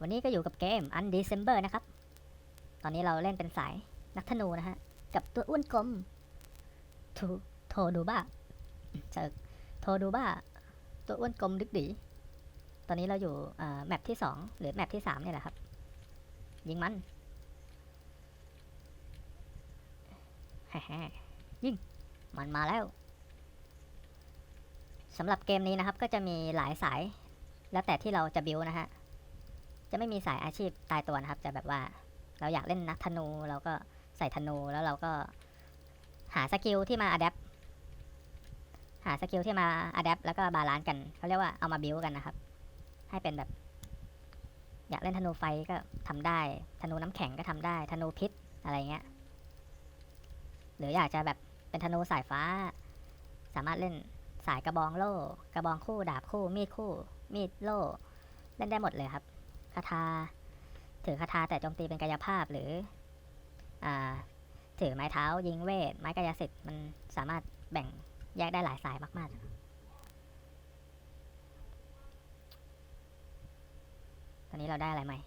วันนี้ก็อยู่กับเกม Undecember นะครับ ตอนนี้เราเล่นเป็นสายนักธนูนะฮะ กับตัวอ้วนกลมโทโทดูบ้าเจอโทดูบ้า ตัวอ้วนกลมดึกดี ตอนนี้เราอยู่แมปที่สองหรือแมปที่สามเนี่ยแหละครับ ยิงมันแฮ่ๆยิงมันมาแล้วสำหรับเกมนี้นะครับก็จะมีหลายสาย แล้วแต่ที่เราจะบิวนะฮะ จะไม่มีสายอาชีพตายตัวนะครับ จะแบบว่าเราอยากเล่นนักธนูเราก็ใส่ธนูแล้วเราก็หาสกิลที่มาอัดแอปหาสกิลที่มาอัดแอปแล้วก็บาลานซ์กันเขาเรียกว่าเอามาบิวกันนะครับ ให้เป็นแบบ อยากเล่นธนูไฟก็ทำได้ ธนูน้ำแข็งก็ทำได้ ธนูพิษอะไรเงี้ย หรืออยากจะแบบเป็นธนูสายฟ้า สามารถเล่นสายกระบองโล่ กระบองคู่ดาบคู่ มีดคู่ มีดโล่ เล่นได้หมดเลยครับ คาถาถือคาถาแต่โจมตีเป็นกายภาพหรืออ่าถือไม้เท้ายิงเวท ไม้กายสิทธิ์มันสามารถแบ่งแยกได้หลายสายมาก ๆตอนนี้เราได้อะไรใหม่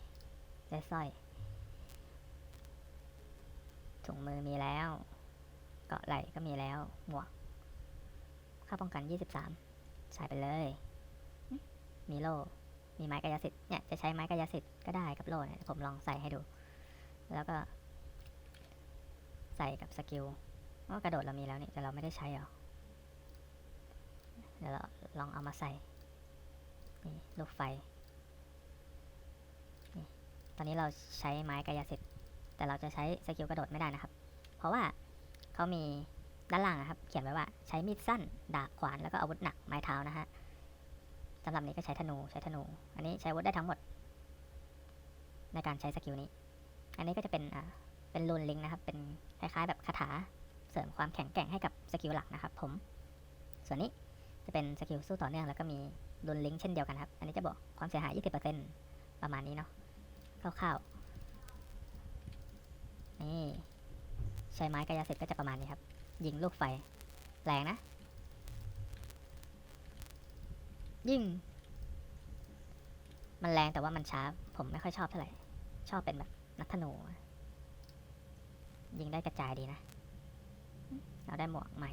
ได้สร้อย ถุงมือมีแล้ว เกาะไหล่ก็มีแล้ว หมวก ค่าป้องกัน 23 ใส่ไปเลย มีโล่ มีไม้กายสิทธิ์เนี่ยจะใช้ไม้กายสิทธิ์ก็ได้กับโล่เนี่ยผมลองใส่ให้ดู แล้วก็ ใส่กับสกิลว่ากระโดดเรามีแล้วนี่แต่เราไม่ได้ใช้หรอเดี๋ยวเราลองเอามาใส่นี่ลูกไฟนี่ตอนนี้เราใช้ไม้กายสิทธิ์แต่เราจะใช้สกิลกระโดดไม่ได้นะครับ เพราะว่าเขามีด้านล่างนะครับ เขียนไว้ว่าใช้มีดสั้น ดาบขวานแล้วก็อาวุธหนักไม้เท้านะฮะ สำหรับนี้ก็ใช้ธนูใช้ธนู อันนี้ใช้วุธได้ทั้งหมด ในการใช้สกิลนี้ อันนี้ก็จะเป็นอ่าเป็นรูนลิงนะครับ เป็นคล้ายๆ แบบคาถาเสริมความแข็งแกร่งให้กับสกิลหลักนะครับ ผม ส่วนนี้จะเป็นสกิลสู้ต่อเนื่องแล้วก็มีรูนลิงเช่นเดียวกันครับ อันนี้จะบอกความเสียหาย 20%ประมาณนี้เนาะคร่าวๆนี่ใช้ไม้กายสิทธิ์ก็จะประมาณนี้ครับ ยิงลูกไฟแรงนะ ยิ่ง มันแรงแต่ว่ามันช้า ผมไม่ค่อยชอบเท่าไหร่ ชอบเป็นแบบนักธนู ยิงได้กระจายดีนะ เราได้หมวกใหม่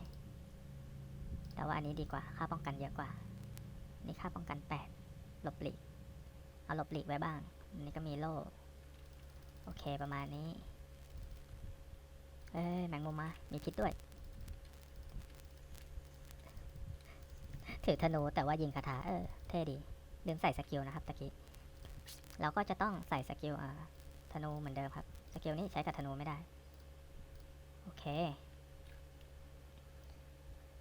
แต่ว่าอันนี้ดีกว่า ค่าป้องกันเยอะกว่า นี่ค่าป้องกันแปดหลบหลีก เอาหลบหลีกไว้บ้างนนี้ก็มีโล่ โอเคประมาณนี้ เอ้ยแมงมุมมา มีพิษด้วย ถือธนูแต่ว่ายิงคาถาเออเท่ดีลืมใส่สกิลนะครับตะกี้เราก็จะต้องใส่สกิลธนูเหมือนเดิมครับสกิลนี้ใช้กับธนูไม่ได้ โอเค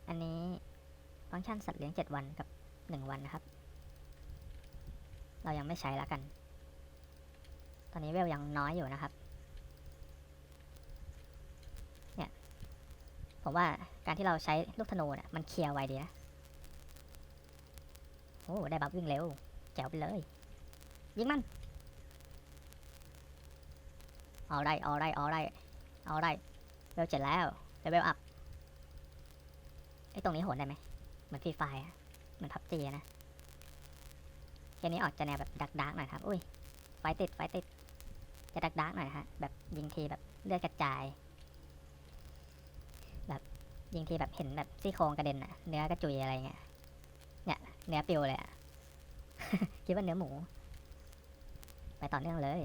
อันนี้ฟังก์ชันสัตว์เลี้ยง 7 วันกับ 1 วันนะครับ เรายังไม่ใช้แล้วกัน ตอนนี้เวลยังน้อยอยู่นะครับ เนี่ย ผมว่าการที่เราใช้ลูกธนูเนี่ยมันเคลียร์ไวดีนะ อ้ได้บัฟวิ่งเร็วแจ๋วไปเลย ยิงมัน เอาได้ เอาได้ เอาได้ เอาได้เวลเจ็ดแล้วเลเวลอัพไอ้ตรงนี้โหนได้ไหมเหมือนฟรีไฟอะเหมือนพับจีนะเกมนี้ออกจะแนวแบบดักดักหน่อยครับ อุ้ย ไฟติด ไฟติด จะดักดักหน่อยฮะ แบบยิงทีแบบเลือดกระจาย แบบยิงทีแบบเห็นแบบซี่โครงกระเด็นอะเนื้อกระจุยอะไรเงี้ย เนื้อปิวเลยอะคิดว่าเนื้อหมู ไปต่อเนื่องเลย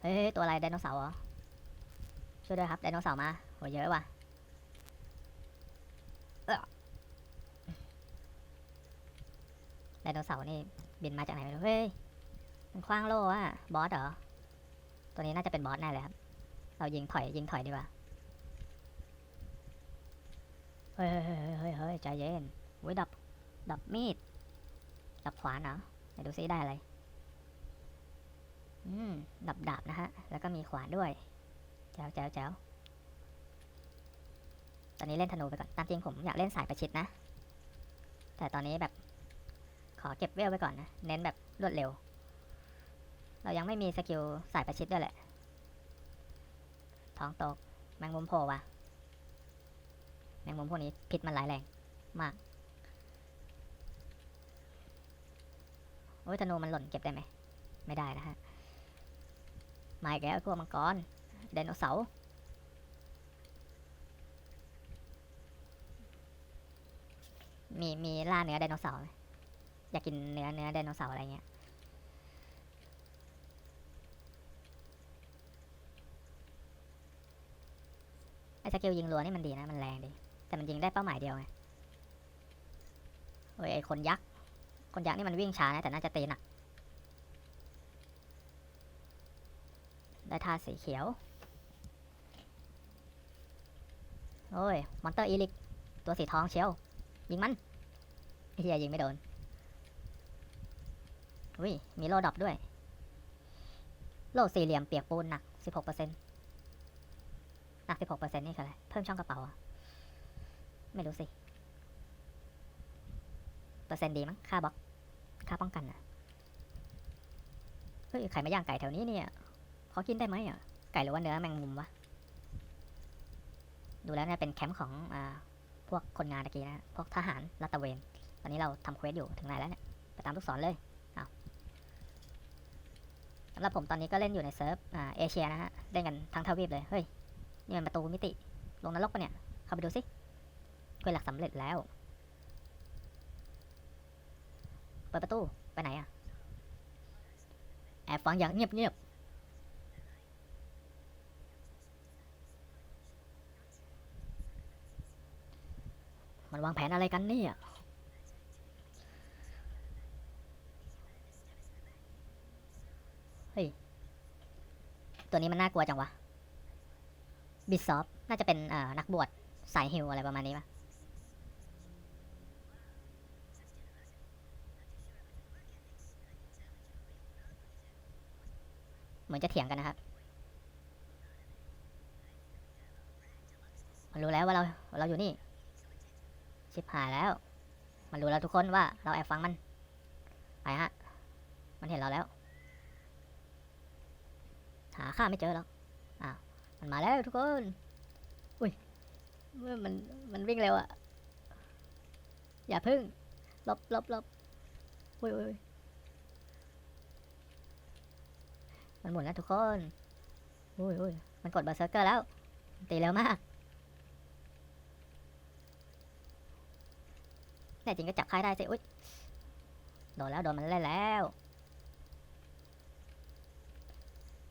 เฮ้ยตัวอะไรไดโนเสาร์เหรอ ช่วยด้วยครับไดโนเสาร์มาโหเยอะว่ะเอ้อไดโนเสาร์นี่บินมาจากไหนไม่รู้เฮ้ยมันคว้างโล่อะบอสเหรอ ตัวนี้น่าจะเป็นบอสแน่เลยครับ เรายิงถอยยิงถอยดีกว่า เฮ้ยเฮ้ยเฮ้ยเฮ้ยเฮ้ยใจเย็นโว้ยดับ ดับมีด ดับขวานเหรอไหนดูซิได้อะไร อืม ดับดาบนะฮะ แล้วก็มีขวานด้วยแจ๋วแจ๋วแจ๋วตอนนี้เล่นธนูไปก่อน ตามจริงผมอยากเล่นสายประชิดนะ แต่ตอนนี้แบบ ขอเก็บเวลไว้ก่อนนะ เน้นแบบรวดเร็ว เรายังไม่มีสกิลสายประชิดด้วยแหละ ท้องตก แมงมุมโผล่ว่ะ แมงมุมพวกนี้พิษมันร้ายแรงมาก โอ้ยธนูมันหล่นเก็บได้ไหม ไม่ได้นะฮะ มาอีกแล้วพวกมังกรไดโนเสาร์มีมีล่าเนื้อไดโนเสาร์ไหมอยากกินเนื้อเนื้อไดโนเสาร์อะไรเงี้ยไอ้สกิลยิงรัวนี่มันดีนะ มันแรงดี แต่มันยิงได้เป้าหมายเดียวไงโอ้ยไอคนยักษ์ คนยักษ์นี่มันวิ่งช้านะแต่น่าจะตีหนัก ได้ท่าสีเขียว โอ้ย มอนเตอร์อีลิก ตัวสีทองเชียว ยิงมันเฮียยิงไม่โดน อุ้ย มีโลดรอปด้วย โลสี่เหลี่ยมเปียกปูนหนัก 16%หนัก 16%นี่คืออะไร เพิ่มช่องกระเป๋าอะ ไม่รู้สิ เปอร์เซ็นต์ดีมั้ง ค่าบล็อก ค่าป้องกันอะเฮ้ยใครมาย่างไก่แถวนี้เนี่ย ขอกินได้ไหมอะ ไก่หรือว่าเนื้อแมงมุมวะ ดูแล้วเนี่ยเป็นแคมป์ของอ่าพวกคนงานตะกี้นะ พวกทหารรัตะเวน ตอนนี้เราทำเควสอยู่ถึงไหนแล้วเนี่ย ไปตามลูกศรเลยเอาสำหรับผมตอนนี้ก็เล่นอยู่ในเซิร์ฟอ่าเอเชียนะฮะ เล่นกันทั้งทวีปเลย เฮ้ย นี่มันประตูมิติ ลงนรกปะเนี่ย เข้าไปดูสิ เควสหลักสำเร็จแล้ว เปิดประตู ไปไหนอะแอบฟังอย่างเงียบๆ มันวางแผนอะไรกันเนี่ยเฮ้ย ตัวนี้มันน่ากลัวจังวะ บิซอฟ น่าจะเป็นเอ่อนักบวชสายฮิวอะไรประมาณนี้ปะ เหมือนจะเถียงกันนะครับ มันรู้แล้วว่าเราเราอยู่นี่ ชิบหายแล้ว มันรู้แล้วทุกคนว่าเราแอบฟังมัน ไปฮะ มันเห็นเราแล้ว หาข้าไม่เจอหรอกอ้าวมันมาแล้วทุกคน อุ้ยเมื่อมันมันวิ่งเร็วอะอย่าพึ่งลบลบลบอุ้ยอุ้ยอุ้ย มันหมุนแล้วทุกคนอุ้ยอุ้ยมันกดบอร์เซอร์เกอร์แล้วตีเร็วมากแน่จริงก็จับค่ายได้สิอุ๊ยโดนแล้วโดนมันเล่นแล้ว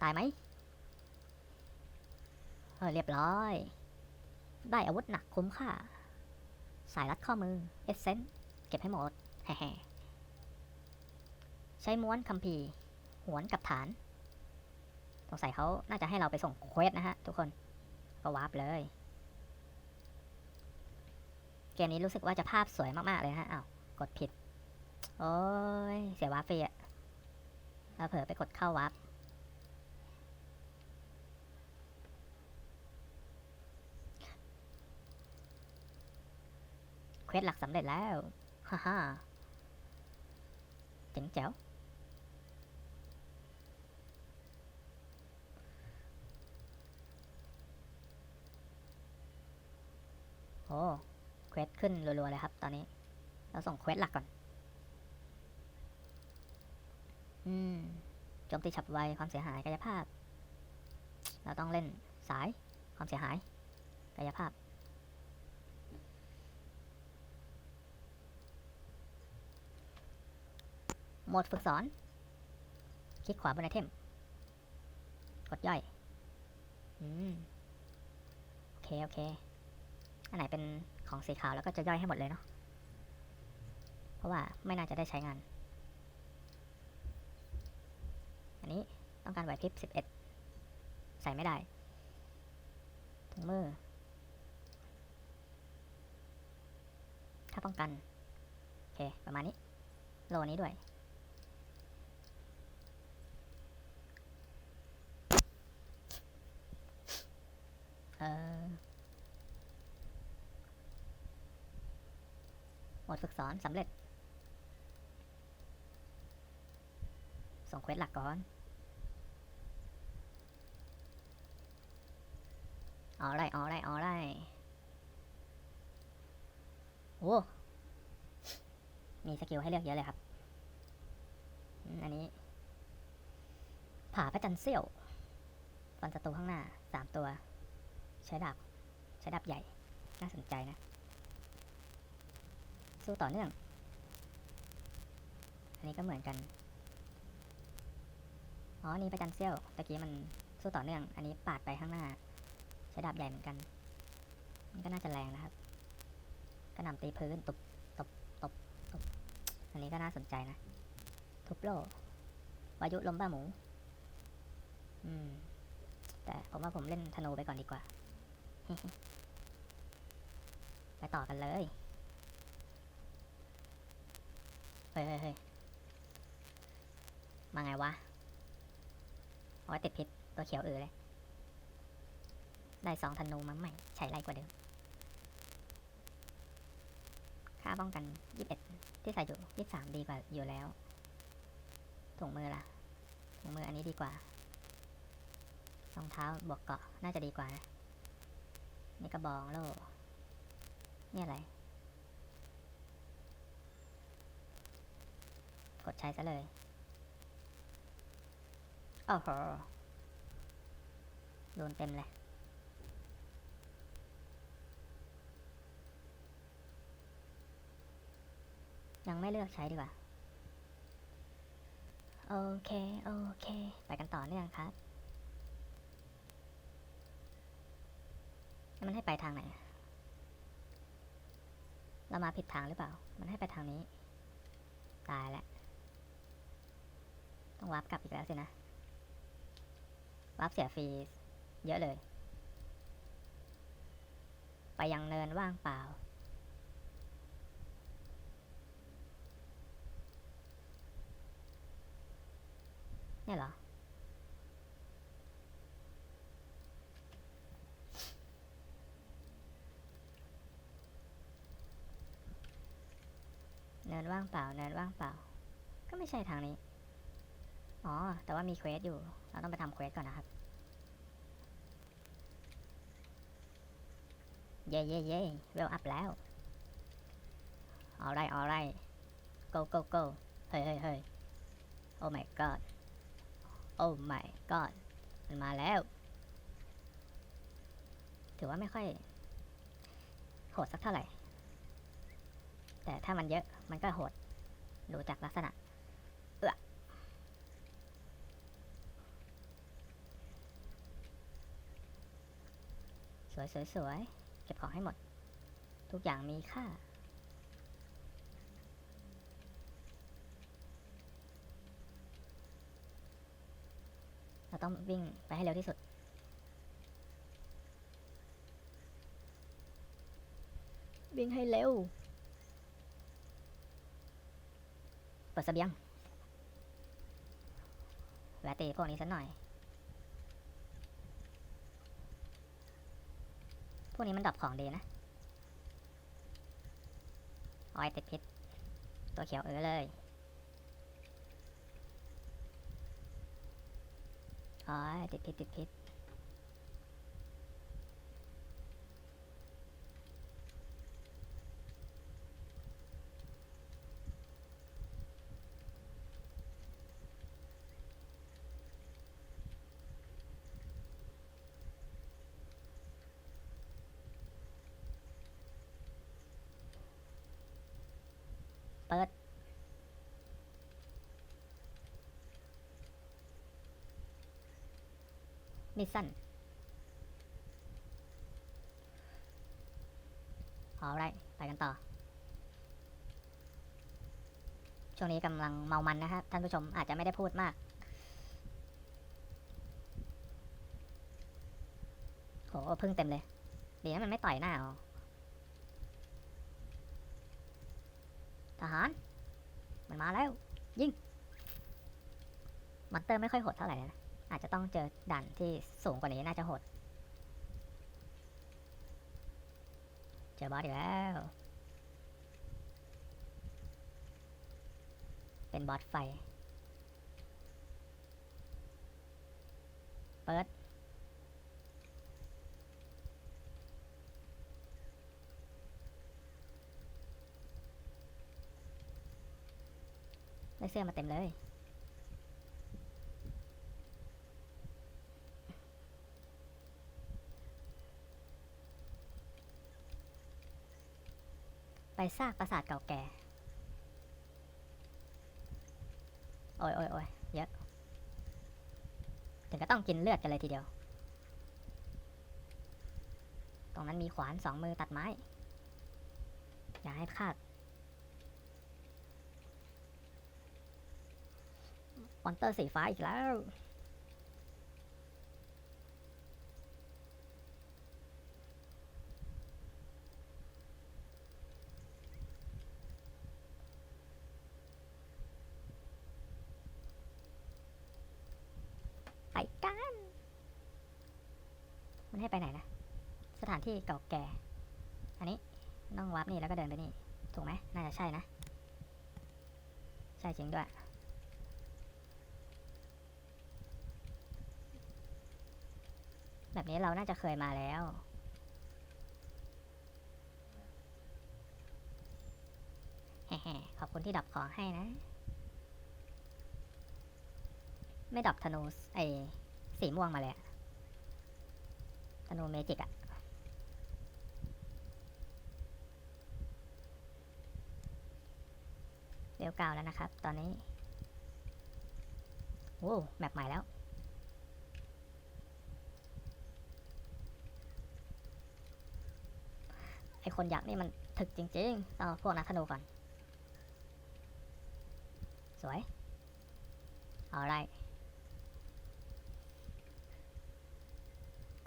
ตายไหมเออเรียบร้อย ได้อาวุธหนักคุ้มค่า สายรัดข้อมือเอเซนเก็บให้หมดแฮ่ใช้ม้วนคัมภีร์หวนกับฐาน งสัยเขาน่าจะให้เราไปส่งเควสนะฮะ ทุกคน ก็วาร์ปเลย เกมนี้รู้สึกว่าจะภาพสวยมาก ๆ เลยนะฮะอ้าวกดผิด โอ้ย เสียวาร์ปฟรีอะเราเผลอไปกดเข้าวาร์ปเควสหลักสำเร็จแล้ว ฮ่าฮ่าเจ๋งแจ๋ว เควสขึ้นรัวๆเลยครับ ตอนนี้ เราส่งเควสหลักก่อน อืมโจมตีฉับไวความเสียหายกายภาพ เราต้องเล่นสายความเสียหายกายภาพ โหมดฝึกสอน คลิกขวาบนไอเทม กดย่อย อืม โอเค โอเค อันไหนเป็นของสีขาวแล้วก็จะย่อยให้หมดเลยเนาะ เพราะว่าไม่น่าจะได้ใช้งาน อันนี้ต้องการไหวพริบ11 ใส่ไม่ได้ถุงมือ ถ้าป้องกัน โอเค ประมาณนี้ โลนี้ด้วยเออ หมดฝึกสอนสำเร็จ ส่งเควสหลักก่อน เอาไรเอาไรเอาไรโอ้มีสกิลให้เลือกเยอะเลยครับ อันนี้ ผ่าพระจันทร์เสี้ยวฟันศัตรูข้างหน้าสามตัว ใช้ดาบ ใช้ดาบใหญ่ น่าสนใจนะ สู้ต่อเนื่อง อันนี้ก็เหมือนกัน อ๋อนี่พระจันเสี้ยวตะกี้มันสู้ต่อเนื่อง อันนี้ปาดไปข้างหน้า ใช้ดาบใหญ่เหมือนกันนี่ก็น่าจะแรงนะครับ ก็นำตีพื้นตบตบตบตบอันนี้ก็น่าสนใจนะ ทุบโลวายุลมบ้าหมู อืม แต่ผมว่าผมเล่นธนูไปก่อนดีกว่า ไปต่อกันเลย เฮ้ยเฮ้ยมาไงวะโอ้ยติดพิษตัวเขียวเออเลย ได้สองธนูมาใหม่ ใช้ไรกว่าเดิม ค่าป้องกันยี่สิบเอ็ดที่ใส่อยู่ยี่สามดีกว่าอยู่แล้ว ถุงมือล่ะ ถุงมืออันนี้ดีกว่ารองเท้าบวกเกาะน่าจะดีกว่านะนี่กระบองโล่นี่อะไร กดใช้ซะเลยโอ้โหโดนเต็มเลยยังไม่เลือกใช้ดีกว่า โอเค โอเค ไปกันต่อเนื่องครับ มันให้ไปทางไหน เรามาผิดทางหรือเปล่า มันให้ไปทางนี้ ตายแล้ว ต้องวาร์ปกลับอีกแล้วสินะวาร์ปเสียฟรีเยอะเลย ไปยังเนินว่างเปล่า เนี่ยเหรอ เนินว่างเปล่า เนินว่างเปล่า ก็ไม่ใช่ทางนี้ อ๋อ แต่ว่ามีเควสอยู่ เราต้องไปทำเควสก่อนนะครับ เย่เย่เย่เวลอัพแล้ว alright alright go go go เฮ้ยเฮ้ยเฮ้ย oh my god oh my god มันมาแล้ว ถือว่าไม่ค่อยโหดสักเท่าไหร่ แต่ถ้ามันเยอะมันก็โหด ดูจากลักษณะ เอือ สวยสวยสวยเก็บของให้หมด ทุกอย่างมีค่า เราต้องวิ่งไปให้เร็วที่สุด วิ่งให้เร็ว เปิดเสบียงแวะตีพวกนี้สักหน่อย พวกนี้มันดับของดีนะออยติดพิษ ตัวเขียวเออเลยออยติดพิษติดพิษ มิสชั่นเอาไรไปกันต่อ ช่วงนี้กำลังเมามันนะครับท่านผู้ชมอาจจะไม่ได้พูดมากโหพึ่งเต็มเลย ดีนะมันไม่ต่อยหน้าเอทหาร มันมาแล้ว ยิงมอนเตอร์ไม่ค่อยโหดเท่าไหร่นะ อาจจะต้องเจอด่านที่สูงกว่านี้น่าจะโหด เจอบอสอีกแล้ว เป็นบอสไฟ เปิดได้เสื้อมาเต็มเลย ซากปราสาทเก่าแก่ โอ้ยโอ้ยโอ้ยเยอะ ถึงก็ต้องกินเลือดกันเลยทีเดียว ตรงนั้นมีขวานสองมือตัดไม้ อย่าให้พลาดมอนเตอร์สีฟ้าอีกแล้ว ไปกัน มันให้ไปไหนนะ สถาน ที่เก่าแก่ อันนี้ต้องวับนี่แล้วก็เดินไปนี่ ถูกไหมน่าจะใช่นะ ใช่จริงด้วย แบบนี้เราน่าจะเคยมาแล้วแฮ่ขอบคุณที่ดับของให้นะ ไม่ดับธนูไอ้สีม่วงมาเลยธนูเมจิกอะ เก้าแล้วนะครับ ตอนนี้โอ้แมปใหม่แล้ว ไอคนยักษ์นี่มันถึกจริงๆต้องเอาพวกนักธนูก่อน สวย เอาไร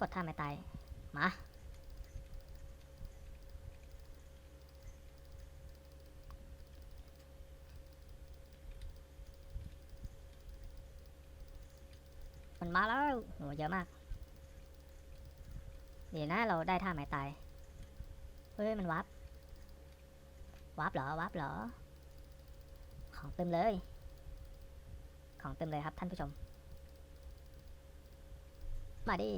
กดท่าไม่ตาย มา มันมาแล้วโหเยอะมากดีนะเราได้ท่าไม่ตาย เฮ้ยมันวับวับเหรอวับเหรอ ของเต็มเลย ของเต็มเลยครับท่านผู้ชม มาดิ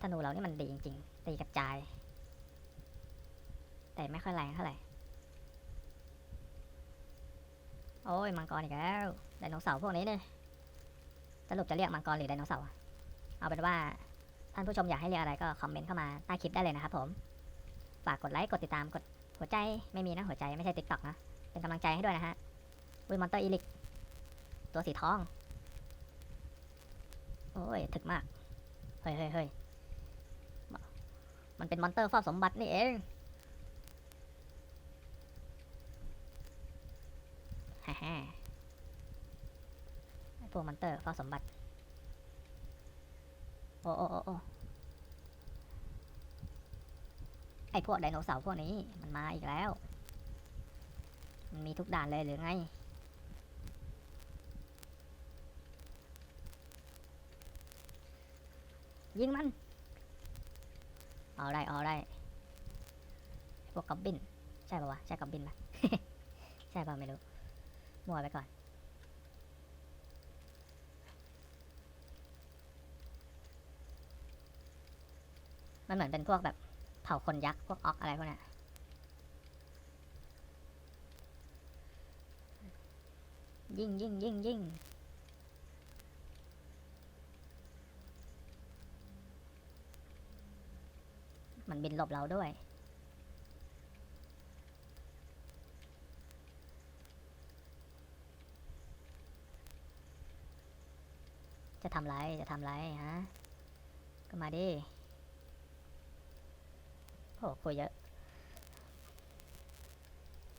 ธนูเรานี่มันดีจริง ๆ ตีกระจาย แต่ไม่ค่อยแรงเท่าไหร่ โอ้ยมังกรอีกแล้วไดโนเสาร์พวกนี้เนี่ยสรุปจะเรียกมังกรหรือไดโนเสาร์เอาเป็นว่าท่านผู้ชมอยากให้เรียกอะไรก็คอมเมนต์เข้ามาใต้คลิปได้เลยนะครับผมฝากกดไลค์กดติดตามกดหัวใจไม่มีนะหัวใจไม่ใช่ติ๊กต็อกนะเป็นกำลังใจให้ด้วยนะฮะวิมอนเตอร์อีลิกตัวสีทอง โอ้ย ถึกมาก เฮ้ยเฮ้ยเฮ้ยมันเป็นมอนเตอร์เฝ้าสมบัตินี่เอง ฮ่าฮ่าไอพวกมอนเตอร์เฝ้าสมบัติ โอ้โอ้โอ้ไอพวกไดโนเสาร์พวกนี้มันมาอีกแล้ว มันมีทุกด่านเลยหรือไง ยิงมัน เอาได้เอาได้ พวกกอบบิน ใช่ป่าวะ ใช่กอบบินปะใช่ป่าวไม่รู้ มัวไปก่อน มันเหมือนเป็นพวกแบบเผ่าคนยักษ์ พวกออกอะไรพวกนี้ยยิงยิ่งยิ่งยิ่งมันบินหลบเราด้วย จะทำไร จะทำไรฮะ ก็มาดิโหคุยเยอะ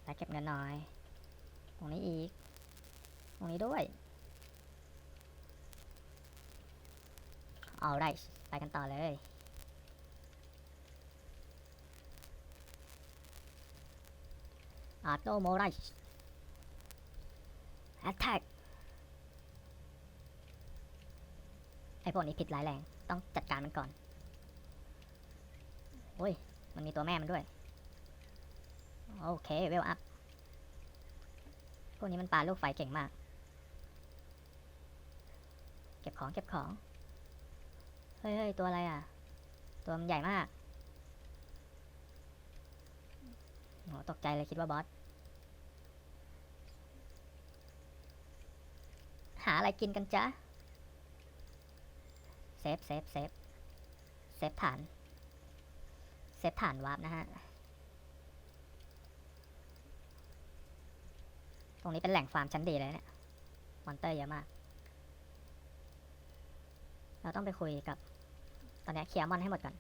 ไปเก็บเงินหน่อย ตรงนี้อีก ตรงนี้ด้วย เอาไรไปกันต่อเลยอาโตโมไรแอตแทกไอ พวกนี้ผิดร้ายแรง ต้องจัดการมันก่อน โอ้ย มันมีตัวแม่มันด้วย โอเค เวลอัพ พวกนี้มันปาลูกไฟเก่งมาก เก็บของเก็บของ เฮ้ยเฮ้ยตัวอะไรอะ ตัวมันใหญ่มากโหตกใจเลยคิดว่าบอส หาอะไรกินกันจ๊ะ เซฟเซฟเซฟเซฟฐาน เซฟฐานวาร์ปนะฮะ ตรงนี้เป็นแหล่งฟาร์มชั้นดีเลยเนี่ย มอนเตอร์เยอะมาก เราต้องไปคุยกับ ตอนนี้เคลียร์มอนให้หมดก่อน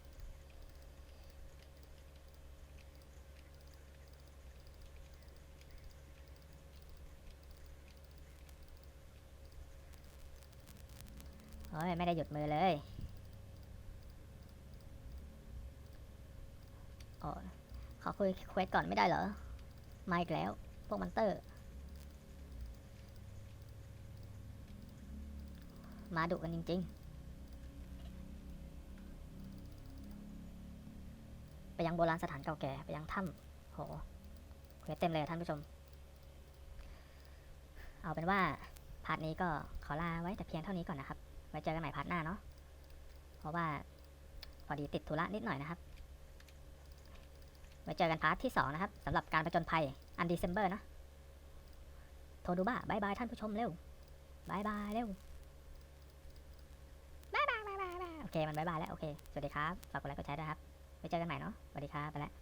เฮ้ยไม่ได้หยุดมือเลยโอ้ขอคุยเควสก่อนไม่ได้เหรอ มาอีกแล้ว พวกมอนเตอร์ มาดุกันจริง ๆ ไปยังโบราณสถานเก่าแก่ ไปยังถ้ำโหเควสเต็มเลยท่านผู้ชม เอาเป็นว่า พาร์ทนี้ก็ขอลาไว้แต่เพียงเท่านี้ก่อนนะครับ ไว้เจอกันใหม่พาร์ทหน้าเนาะ เพราะว่าพอดีติดธุระนิดหน่อยนะครับ ไว้เจอกันพาร์ทที่สองนะครับสำหรับการประจนภัยอันดีเซมเบอร์นะ โทรดูบ้าบายบายท่านผู้ชมเร็วบายบายเร็วบายบายบายบายโอเค มันบายบายแล้ว โอเค สวัสดีครับ ฝากกดไลค์กดแชร์ด้วยครับ ไว้เจอกันใหม่เนาะ สวัสดีครับ ไปแล้ว